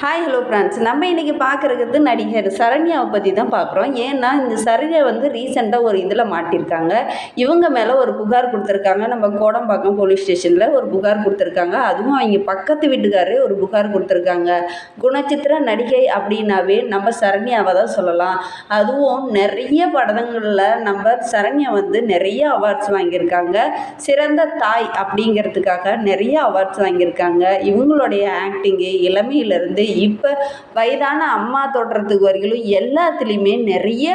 Hi hello friends நம்ம இன்றைக்கி பார்க்குறது நடிகர் சரண்யாவை பற்றி தான் பார்க்குறோம். ஏன்னா இந்த சரண்யா வந்து ரீசெண்டாக ஒரு இதில் மாட்டியிருக்காங்க இவங்க மேலே ஒரு புகார் கொடுத்துருக்காங்க. நம்ம கோடம்பாக்கம் போலீஸ் ஸ்டேஷனில் ஒரு புகார் கொடுத்துருக்காங்க. அதுவும் அவங்க பக்கத்து வீட்டுக்காரரே ஒரு புகார் கொடுத்துருக்காங்க. குணச்சித்திர நடிகை அப்படின்னாவே நம்ம சரண்யாவை தான் சொல்லலாம். அதுவும் நிறைய படங்களில் நம்ம சரண்யா வந்து நிறைய அவார்ட்ஸ் வாங்கியிருக்காங்க. சிறந்த தாய் அப்படிங்கிறதுக்காக நிறைய அவார்ட்ஸ் வாங்கியிருக்காங்க. இவங்களுடைய ஆக்டிங்கு இளமையிலேருந்து இப்போ வயதான அம்மா தோற்றத்துக்கு வரையிலும் எல்லாத்துலேயுமே நிறைய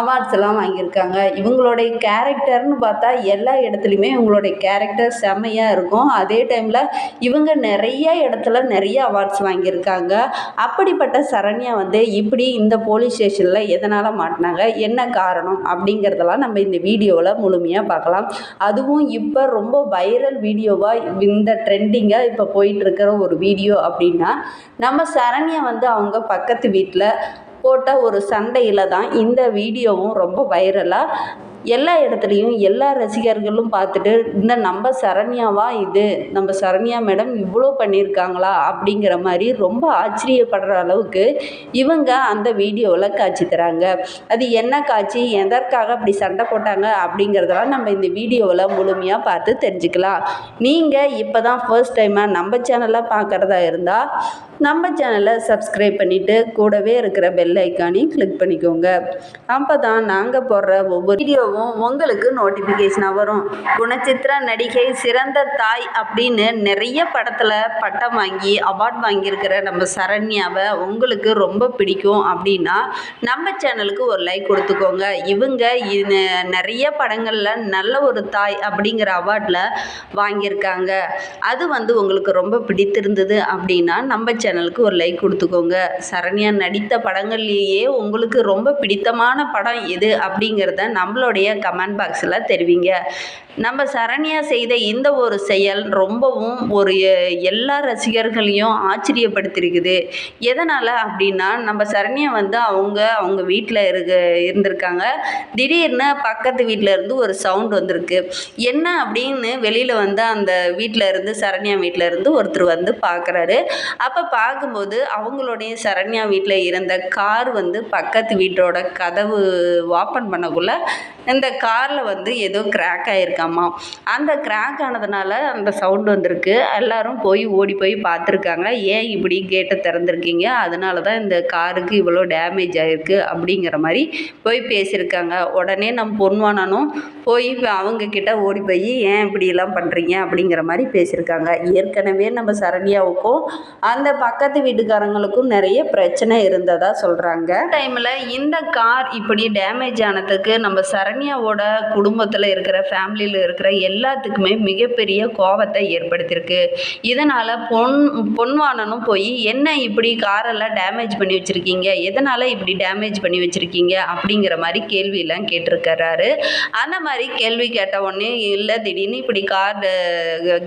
அவார்ட்ஸ் எல்லாம் வாங்கியிருக்காங்க. இவங்களுடைய கேரக்டர்னு பார்த்தா எல்லா இடத்துலையுமே இவங்களுடைய கேரக்டர் செம்மையாக இருக்கும். அதே டைமில் இவங்க நிறைய இடத்துல நிறைய அவார்ட்ஸ் வாங்கியிருக்காங்க. அப்படிப்பட்ட சரண்யா வந்து இப்படி இந்த போலீஸ் ஸ்டேஷனில் எதனால் மாட்டினாங்க? என்ன காரணம்? அப்படிங்கிறதெல்லாம் நம்ம இந்த வீடியோவில் முழுமையாக பார்க்கலாம். அதுவும் இப்போ ரொம்ப வைரல் வீடியோவாக இந்த ட்ரெண்டிங்காக இப்போ போயிட்டுருக்கிற ஒரு வீடியோ அப்படின்னா நம்ம சரண்யா வந்து அவங்க பக்கத்து வீட்டில் போட்ட ஒரு சண்டையில் தான் இந்த வீடியோவும் ரொம்ப வைரலாக எல்லா இடத்துலையும் எல்லா ரசிகர்களும் பார்த்துட்டு இந்த நம்ம சரண்யாவா இது? நம்ம சரண்யா மேடம் இவ்வளோ பண்ணியிருக்காங்களா அப்படிங்கிற மாதிரி ரொம்ப ஆச்சரியப்படுற அளவுக்கு இவங்க அந்த வீடியோவில் காட்சி தராங்க அது என்ன காட்சி? எதற்காக அப்படி சண்டை போட்டாங்க? அப்படிங்கிறதெல்லாம் நம்ம இந்த வீடியோவில் முழுமையாக பார்த்து தெரிஞ்சுக்கலாம். நீங்கள் இப்போ தான் ஃபர்ஸ்ட் டைமாக நம்ம சேனலை பார்க்குறதா இருந்தால் நம்ம சேனலை சப்ஸ்கிரைப் பண்ணிவிட்டு கூடவே இருக்கிற பெல் ஐக்கானையும் கிளிக் பண்ணிக்கோங்க. அப்போ தான் நாங்கள் போடுற ஒவ்வொரு வீடியோ வீடியோவும் உங்களுக்கு நோட்டிஃபிகேஷனாக வரும். குணச்சித்திர நடிகை சிறந்த தாய் அப்படின்னு நிறைய படத்தில் பட்டம் வாங்கி அவார்ட் வாங்கியிருக்கிற நம்ம சரண்யாவை உங்களுக்கு ரொம்ப பிடிக்கும் அப்படின்னா நம்ம சேனலுக்கு ஒரு லைக் கொடுத்துக்கோங்க. இவங்க இது நிறைய படங்களில் நல்ல ஒரு தாய் அப்படிங்கிற அவார்டில் வாங்கியிருக்காங்க. அது வந்து உங்களுக்கு ரொம்ப பிடித்திருந்தது அப்படின்னா நம்ம சேனலுக்கு ஒரு லைக் கொடுத்துக்கோங்க. சரண்யா நடித்த படங்கள்லேயே உங்களுக்கு ரொம்ப பிடித்தமான படம் எது அப்படிங்கிறத நம்மளோட நம்மளுடைய கமெண்ட் பாக்ஸில் தெரிவிங்க. நம்ம சரண்யா செய்த இந்த ஒரு செயல் ரொம்பவும் ஒரு எல்லா ரசிகர்களையும் ஆச்சரியப்படுத்திருக்குது. எதனால் அப்படின்னா நம்ம சரண்யா வந்து அவங்க அவங்க வீட்டில் இருக்க இருந்திருக்காங்க. திடீர்னு பக்கத்து வீட்டில் இருந்து ஒரு சவுண்ட் வந்திருக்கு. என்ன அப்படின்னு வெளியில் வந்து அந்த வீட்டில் இருந்து சரண்யா வீட்டில் இருந்து ஒருத்தர் வந்து பார்க்குறாரு அப்போ பார்க்கும்போது அவங்களுடைய சரண்யா வீட்டில் இருந்த கார் வந்து பக்கத்து வீட்டோட கதவு ஓப்பன் பண்ணக்குள்ளே இந்த காரில் வந்து ஏதோ கிராக் ஆகிருக்காமா அந்த கிராக் ஆனதுனால அந்த சவுண்ட் வந்திருக்கு. எல்லாரும் போய் ஓடி போய் பார்த்துருக்காங்க. ஏன் இப்படி கேட்டை திறந்துருக்கீங்க? அதனால தான் இந்த காருக்கு இவ்வளோ டேமேஜ் ஆகிருக்கு அப்படிங்கிற மாதிரி போய் பேசியிருக்காங்க. உடனே நம்ம பொன்வானனும் போய் அவங்க கிட்ட ஓடி போய் ஏன் இப்படியெல்லாம் பண்ணுறீங்க அப்படிங்கிற மாதிரி பேசியிருக்காங்க. ஏற்கனவே நம்ம சரண்யாவுக்கும் அந்த பக்கத்து வீட்டுக்காரங்களுக்கும் நிறைய பிரச்சனை இருந்ததாக சொல்கிறாங்க டைமில் இந்த கார் இப்படி டேமேஜ் ஆனதுக்கு நம்ம சரண் சரண்யாவோட குடும்பத்தில் இருக்கிற ஃபேமிலியில் இருக்கிற எல்லாத்துக்குமே மிகப்பெரிய கோபத்தை ஏற்படுத்தியிருக்கு. இதனால் பொன் பொன்வானனும் போய் என்ன இப்படி காரெல்லாம் டேமேஜ் பண்ணி வச்சுருக்கீங்க? எதனால் இப்படி டேமேஜ் பண்ணி வச்சுருக்கீங்க? அப்படிங்கிற மாதிரி கேள்வியெல்லாம் கேட்டிருக்கிறாரு. அந்த மாதிரி கேள்வி கேட்ட உடனே இல்லை திடீர்னு இப்படி கார்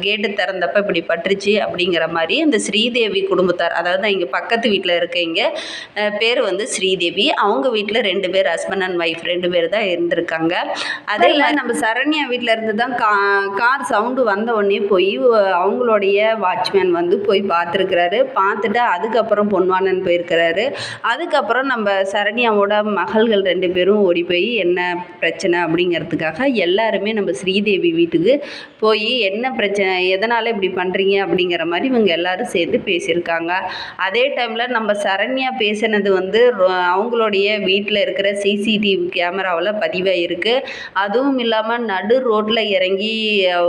கேட்டு திறந்தப்ப இப்படி பட்டுருச்சு. அப்படிங்கிற மாதிரி இந்த ஸ்ரீதேவி குடும்பத்தார் அதாவது இங்கே பக்கத்து வீட்டில் இருக்கீங்க பேர் வந்து ஸ்ரீதேவி. அவங்க வீட்டில் ரெண்டு பேர் ஹஸ்பண்ட் அண்ட் ஒய்ஃப் ரெண்டு பேர் தான் இருந்திருக்காங்க. அதில் நம்ம சரண்யா வீட்டில் இருந்து தான் கா கார் சவுண்டு வந்த உடனே போய் அவங்களுடைய வாட்ச்மேன் வந்து போய் பார்த்துருக்கிறாரு. பார்த்துட்டு அதுக்கப்புறம் பொன்வானன் போயிருக்கிறாரு. அதுக்கப்புறம் நம்ம சரண்யாவோட மகள்கள் ரெண்டு பேரும் ஓடி போய் என்ன பிரச்சனை அப்படிங்கிறதுக்காக எல்லாருமே நம்ம ஸ்ரீதேவி வீட்டுக்கு போய் என்ன பிரச்சனை எதனால் இப்படி பண்ணுறீங்க அப்படிங்கிற மாதிரி இவங்க எல்லாரும் சேர்ந்து பேசியிருக்காங்க. அதே டைமில் நம்ம சரண்யா பேசினது வந்து அவங்களுடைய வீட்டில் இருக்கிற சிசிடிவி கேமராவில் பதிவாயிருக்கு. அதுவும் இல்லாமல் நடு ரோட்டில் இறங்கி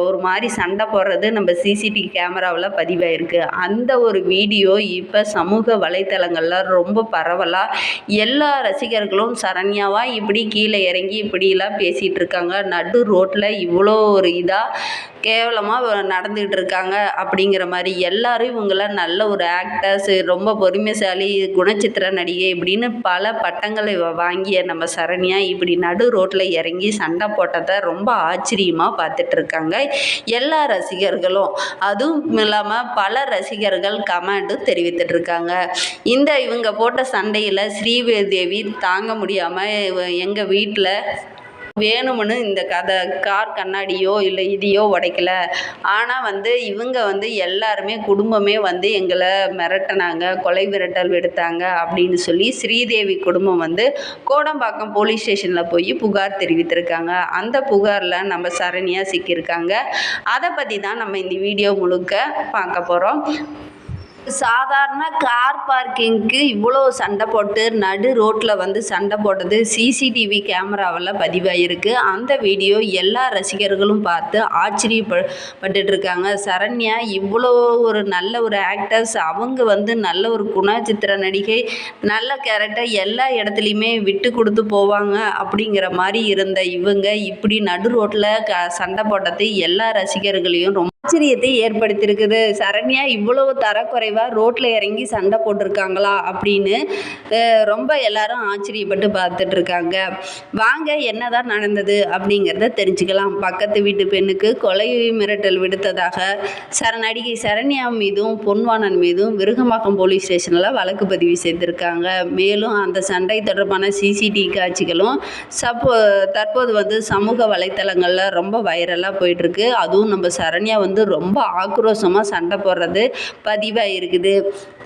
ஒரு மாதிரி சண்டை போடுறது நம்ம சிசிடிவி கேமராவில் பதிவாயிருக்கு. அந்த ஒரு வீடியோ இப்போ சமூக வலைத்தளங்களில் ரொம்ப பரவலாக எல்லா ரசிகர்களும் சரண்யாவா இப்படி கீழே இறங்கி இப்படிலாம் பேசிகிட்டு இருக்காங்க. நடு ரோட்டில் இவ்வளோ ஒரு இதாக கேவலமாக நடந்துக்கிட்டு இருக்காங்க அப்படிங்கிற மாதிரி எல்லாரும் இவங்கள நல்ல ஒரு ஆக்டர்ஸு ரொம்ப பொறுமைசாலி குணச்சித்திர நடிகை இப்படின்னு பல பட்டங்களை வ- வாங்கிய நம்ம சரண்யா இப்படி நடு ரோட்டில் இறங்கி சண்டை போட்டதை ரொம்ப ஆச்சரியமாக பார்த்துட்டு இருக்காங்க எல்லா ரசிகர்களும். அதுவும் இல்லாமல் பல ரசிகர்கள் கமெண்ட்டும் தெரிவித்துட்டு இருக்காங்க இந்த இவங்க போட்ட சண்டையில் ஸ்ரீதேவி தாங்க முடியாமல் எங்கள் வீட்டில் வேணும்னு இந்த கதை கார் கண்ணாடியோ இல்லை இதையோ உடைக்கல. ஆனால் வந்து இவங்க வந்து எல்லாருமே குடும்பமே வந்து எங்களை மிரட்டினாங்க கொலை மிரட்டல் விடுத்தாங்க அப்படின்னு சொல்லி ஸ்ரீதேவி குடும்பம் வந்து கோடம்பாக்கம் போலீஸ் ஸ்டேஷனில் போய் புகார் தெரிவித்திருக்காங்க. அந்த புகாரில் நம்ம சரணியாக சிக்கியிருக்காங்க. அதை பற்றி தான் நம்ம இந்த வீடியோ முழுக்க பார்க்க போகிறோம் சாதாரண கார் பார்க்கிங்க்கு இவ்வளோ சண்டை போட்டு நடு ரோட்டில் வந்து சண்டை போட்டது சிசிடிவி கேமராவில் பதிவாயிருக்கு. அந்த வீடியோ எல்லா ரசிகர்களும் பார்த்து ஆச்சரியப்பட்டுருக்காங்க சரண்யா இவ்வளோ ஒரு நல்ல ஒரு ஆக்டர்ஸ் அவங்க வந்து நல்ல ஒரு குணச்சித்திர நடிகை நல்ல கேரக்டர் எல்லா இடத்துலையுமே விட்டு கொடுத்து போவாங்க அப்படிங்கிற மாதிரி இருந்த இவங்க இப்படி நடு ரோட்டில் க சண்டை போட்டது எல்லா ரசிகர்களையும் ரொம்ப ஆச்சரியத்தை ஏற்படுத்தியிருக்குது. சரண்யா இவ்வளவு தரக்குறைவாக ரோட்டில் இறங்கி சண்டை போட்டிருக்காங்களா அப்படின்னு ரொம்ப எல்லாரும் ஆச்சரியப்பட்டு பார்த்துட்டு இருக்காங்க வாங்க என்னதான் நடந்தது அப்படிங்கிறத தெரிஞ்சுக்கலாம். பக்கத்து வீட்டு பெண்ணுக்கு கொலை மிரட்டல் விடுத்ததாக சர நடிகை சரண்யா மீதும் பொன்வாணன் மீதும் விருகம்பாக்கம் போலீஸ் ஸ்டேஷனில் வழக்கு பதிவு செய்திருக்காங்க. மேலும் அந்த சண்டை தொடர்பான சிசிடிவி காட்சிகளும் சப்போ தற்போது வந்து சமூக வலைத்தளங்களில் ரொம்ப வைரலாக போயிட்டுருக்கு அதுவும் நம்ம சரண்யா வந்து வந்து ரொம்ப ஆக்ரோஷமாக சண்டை போடுறது பதிவாக இருக்குது.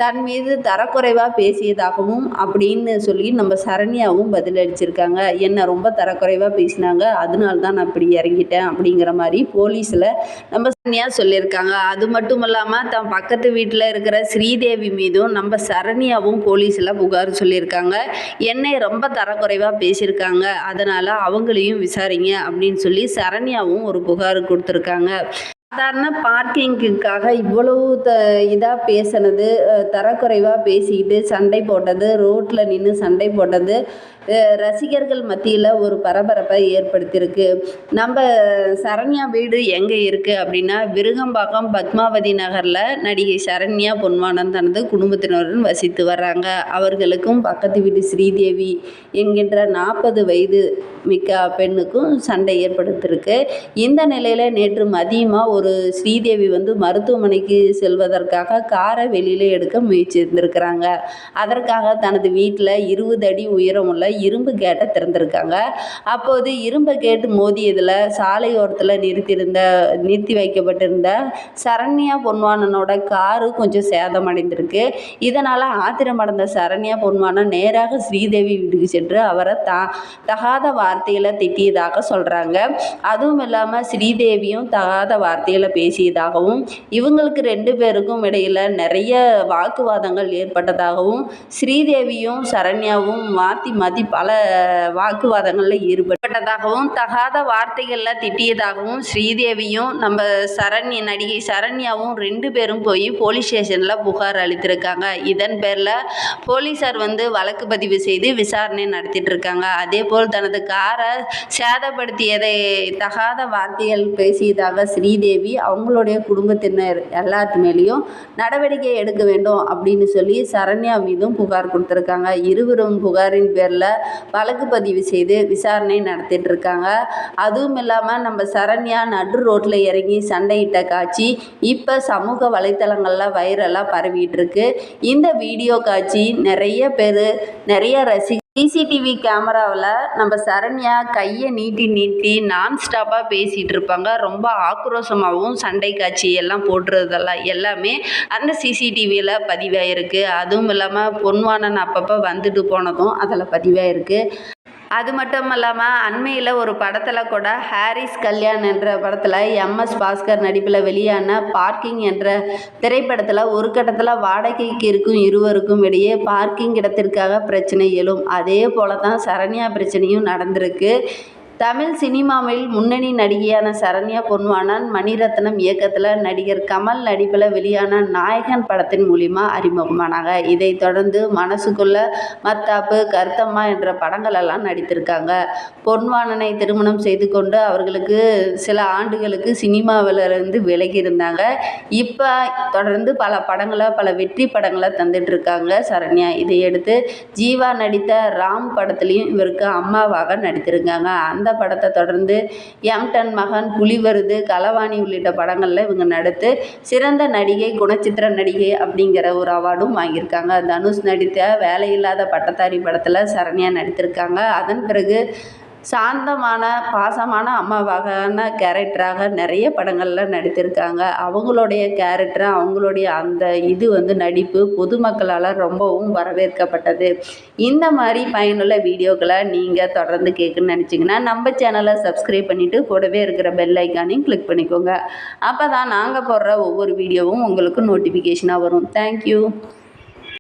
தன் மீது தரக்குறைவாக பேசியதாகவும் அப்படின்னு சொல்லி நம்ம சரண்யாவும் பதிலளிச்சிருக்காங்க. என்ன ரொம்ப தரக்குறைவாக பேசினாங்க? அதனால தான் நான் இப்படி இறங்கிட்டேன் அப்படிங்கிற மாதிரி போலீஸில் நம்ம சரண்யா சொல்லியிருக்காங்க. அது மட்டும் இல்லாமல் தன் பக்கத்து வீட்டில் இருக்கிற ஸ்ரீதேவி மீதும் நம்ம சரண்யாவும் போலீஸில் புகார் சொல்லியிருக்காங்க. என்னை ரொம்ப தரக்குறைவாக பேசியிருக்காங்க. அதனால் அவங்களையும் விசாரிங்க அப்படின்னு சொல்லி சரண்யாவும் ஒரு புகார் கொடுத்துருக்காங்க. சாதாரண பார்க்கிங்குக்காக இவ்வளவு த இதாக பேசினது தரக்குறைவாக பேசிக்கிட்டு சண்டை போட்டது ரோட்டில் நின்று சண்டை போட்டது ரசிகர்கள் மத்தியில் ஒரு பரபரப்பை ஏற்படுத்தியிருக்கு. நம்ம சரண்யா வீடு எங்கே இருக்குது அப்படின்னா விருகம்பாக்கம் பத்மாவதி நகரில் நடிகை சரண்யா பொன்வானன் தனது குடும்பத்தினருடன் வசித்து வர்றாங்க. அவர்களுக்கும் பக்கத்து வீட்டு ஸ்ரீதேவி என்கின்ற நாற்பது வயது மிக்க பெண்ணுக்கும் சண்டை ஏற்படுத்தியிருக்கு. இந்த நிலையில் நேற்று மதியமாக ஒரு ஸ்ரீதேவி வந்து மருத்துவமனைக்கு செல்வதற்காக காரை வெளியில் எடுக்க முயற்சி இருந்திருக்கிறாங்க அதற்காக தனது வீட்டில் இருபது அடி உயரமுள்ள இரும்பு கேட்டை திறந்திருக்காங்க. அப்போது இரும்பு கேட்டு மோதியதில் சாலையோரத்தில் நிறுத்தியிருந்த நிறுத்தி வைக்கப்பட்டிருந்த சரண்யா பொன்வானனோட காரு கொஞ்சம் சேதமடைந்திருக்கு. இதனால் ஆத்திரமடைந்த சரண்யா பொன்வானன் நேராக ஸ்ரீதேவி வீட்டுக்கு சென்று அவரை தா தகாத வார்த்தையில் திட்டியதாக சொல்கிறாங்க. அதுவும் இல்லாமல் ஸ்ரீதேவியும் தகாத வார்த்தை வார்த்தையில் பேசியதாகவும் இவங்களுக்கு ரெண்டு பேருக்கும் இடையில் நிறைய வாக்குவாதங்கள் ஏற்பட்டதாகவும் ஸ்ரீதேவியும் சரண்யாவும் மாற்றி மாற்றி பல வாக்குவாதங்களில் ஈடுபட்டதாகவும் தகாத வார்த்தைகளில் திட்டியதாகவும் ஸ்ரீதேவியும் நம்ம சரண்ய நடிகை சரண்யாவும் ரெண்டு பேரும் போய் போலீஸ் ஸ்டேஷனில் புகார் அளித்திருக்காங்க. இதன் பேரில் போலீஸார் வந்து வழக்கு பதிவு செய்து விசாரணை நடத்திட்டு இருக்காங்க அதே போல் தனது காரை சேதப்படுத்தியதை தகாத வார்த்தைகள் பேசியதாக ஸ்ரீதேவி அவங்களுடைய குடும்பத்தினர் எல்லாத்து மேலேயும் நடவடிக்கை எடுக்க வேண்டும் அப்படின்னு சொல்லி சரண்யா மீதும் புகார் கொடுத்துருக்காங்க. இருவரும் புகாரின் பேரில் வழக்கு பதிவு செய்து விசாரணை நடத்திட்டு இருக்காங்க அதுவும் இல்லாமல் நம்ம சரண்யா நடு ரோட்டில் இறங்கி சண்டையிட்ட காட்சி இப்போ சமூக வலைத்தளங்களில் வைரலாக பரவிட்டு இருக்கு. இந்த வீடியோ காட்சி நிறைய பேர் நிறைய ரசி சிசிடிவி கேமராவில் நம்ம சரண்யா கையை நீட்டி நீட்டி நான் ஸ்டாப்பாக பேசிகிட்டு இருப்பாங்க. ரொம்ப ஆக்ரோஷமாகவும் சண்டை காட்சி எல்லாம் போடுறதெல்லாம் எல்லாமே அந்த சிசிடிவியில் பதிவாயிருக்கு. அதுவும் இல்லாமல் பொன்வானன் அப்பப்போ வந்துட்டு போனதும் அதில் பதிவாயிருக்கு. அது மட்டும் இல்லாமல் அண்மையில் ஒரு படத்தில் கூட ஹாரிஸ் கல்யாண் என்ற படத்தில் எம்எஸ் பாஸ்கர் நடிப்பில் வெளியான பார்க்கிங் என்ற திரைப்படத்தில் ஒரு கட்டத்தில் வாடகைக்கு இருக்கும் இருவருக்கும் இடையே பார்க்கிங் இடத்திற்காக பிரச்சனை எழும். அதே போல தான் சரண்யா பிரச்சனையும் நடந்திருக்கு. தமிழ் சினிமாவில் முன்னணி நடிகையான சரண்யா பொன்வானான் மணிரத்னம் இயக்கத்தில் நடிகர் கமல் நடிப்பில் வெளியான நாயகன் படத்தின் மூலிமா அறிமுகமானாங்க. இதைத் தொடர்ந்து மனசுக்குள்ள மத்தாப்பு கர்த்தம்மா என்ற படங்களெல்லாம் நடித்திருக்காங்க. பொன்வானனை திருமணம் செய்து கொண்டு அவர்களுக்கு சில ஆண்டுகளுக்கு சினிமாவிலிருந்து விலகி இருந்தாங்க. இப்போ தொடர்ந்து பல படங்களை பல வெற்றி படங்களை தந்துட்டுருக்காங்க சரண்யா. இதையடுத்து ஜீவா நடித்த ராம் படத்துலேயும் இவருக்கு அம்மாவாக நடித்திருக்காங்க. அந்த அந்த படத்தை தொடர்ந்து எம்டன் மகன் புலிவருது கலவாணி உள்ளிட்ட படங்களில் இவங்க நடித்து சிறந்த நடிகை குணச்சித்திர நடிகை அப்படிங்கிற ஒரு அவார்டும் வாங்கியிருக்காங்க. தனுஷ் நடித்த வேலையில்லாத பட்டதாரி படத்தில் சரண்யா நடித்திருக்காங்க. அதன் பிறகு சாந்தமான பாசமான அம்மாவாகான கேரக்டராக நிறைய படங்களில் நடித்திருக்காங்க. அவங்களுடைய கேரக்டர் அவங்களுடைய அந்த இது வந்து நடிப்பு பொதுமக்களால் ரொம்பவும் வரவேற்கப்பட்டது. இந்த மாதிரி பயனுள்ள வீடியோக்களை நீங்கள் தொடர்ந்து கேட்கணும்னு நினச்சிங்கன்னா நம்ம சேனலை சப்ஸ்கிரைப் பண்ணிவிட்டு கூடவே இருக்கிற பெல் ஐக்கானையும் கிளிக் பண்ணிக்கோங்க. அப்போ தான் நாங்கள் போடுற ஒவ்வொரு வீடியோவும் உங்களுக்கு நோட்டிஃபிகேஷனாக வரும். தேங்க்யூ